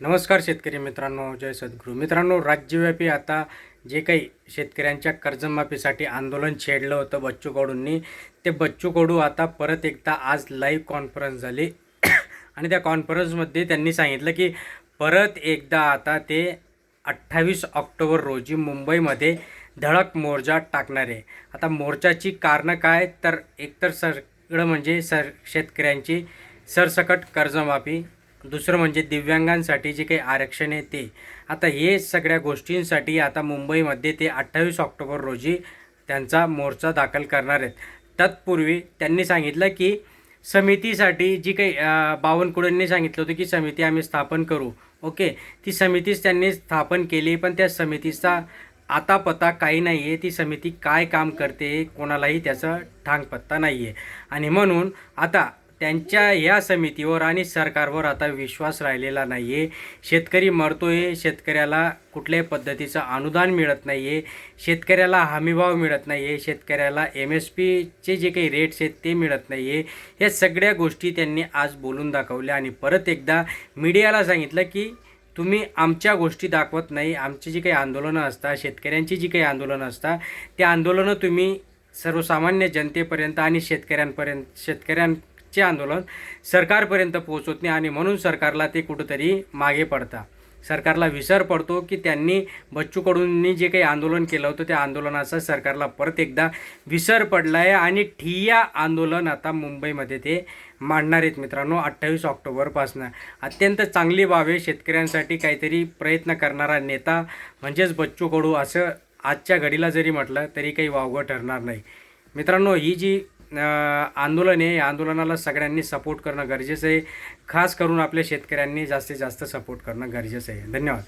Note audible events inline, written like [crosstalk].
नमस्कार शेतकरी मित्रांनो जय सद्गुरू. मित्रांनो राज्यव्यापी आता जे काही शेतकऱ्यांच्या कर्जमाफीसाठी आंदोलन छेडलं होतं बच्चू कडूंनी ते बच्चू कडू आता परत एकदा आज लाईव्ह कॉन्फरन्स झाली. [coughs] आणि त्या कॉन्फरन्समध्ये त्यांनी सांगितलं की परत एकदा आता ते अठ्ठावीस ऑक्टोबर रोजी मुंबईमध्ये धडक मोर्चा टाकणार आहे. आता मोर्चाची कारणं काय? तर एकतर सगळं म्हणजे सर शेतकऱ्यांची सरसकट कर्जमाफी दुसरं म्हणजे दिव्यांगांसाठी जे काही आरक्षण आहे ते. आता हे सगळ्या गोष्टींसाठी आता मुंबईमध्ये ते अठ्ठावीस ऑक्टोबर रोजी त्यांचा मोर्चा दाखल करणार आहेत. तत्पूर्वी त्यांनी सांगितलं की समितीसाठी जी काही बावनकुळेंनी सांगितलं होतं की समिती आम्ही स्थापन करू. ओके? ती समितीच त्यांनी स्थापन केली पण त्या समितीचा आता पत्ता काही नाही आहे ती समिती काय काम करते कोणालाही त्याचा ठांग पत्ता नाही आहे आणि म्हणून आता त्यांच्या या समितीवर आणि सरकारवर आता विश्वास राहिलेला नाही आहे शेतकरी मरतो आहे शेतकऱ्याला कुठल्याही पद्धतीचं अनुदान मिळत नाही आहे शेतकऱ्याला हमीभाव मिळत नाही आहे शेतकऱ्याला एम एस पीचे जे काही रेट्स आहेत ते मिळत नाही आहे या सगळ्या गोष्टी त्यांनी आज बोलून दाखवल्या आणि परत एकदा मीडियाला सांगितलं की तुम्ही आमच्या गोष्टी दाखवत नाही आमची जी काही आंदोलनं असतात शेतकऱ्यांची जी काही आंदोलनं असतात ते आंदोलनं तुम्ही सर्वसामान्य जनतेपर्यंत आणि शेतकऱ्यांपर्यंत शेतकऱ्यां चे आंदोलन सरकारपर्यंत पोहोचवत नाही आणि म्हणून सरकारला ते कुठंतरी मागे पडतं. सरकारला विसर पडतो की त्यांनी बच्चू कडूंनी जे काही आंदोलन केलं होतं त्या आंदोलनाचा सरकारला परत एकदा विसर पडला आहे आणि ठिय्या आंदोलन आता मुंबईमध्ये ते मांडणार आहेत मित्रांनो अठ्ठावीस ऑक्टोबरपासून. अत्यंत चांगली बाब आहे शेतकऱ्यांसाठी काहीतरी प्रयत्न करणारा नेता म्हणजेच बच्चू कडू असं आजच्या घडीला जरी म्हटलं तरी काही वावगं ठरणार नाही. मित्रांनो ही जी आंदोलन आहे. या आंदोलनाला सगळ्यांनी सपोर्ट करणं गरजेचं आहे. खास करून आपल्या शेतकऱ्यांनी जास्तीत जास्त सपोर्ट करणं गरजेचं आहे. धन्यवाद.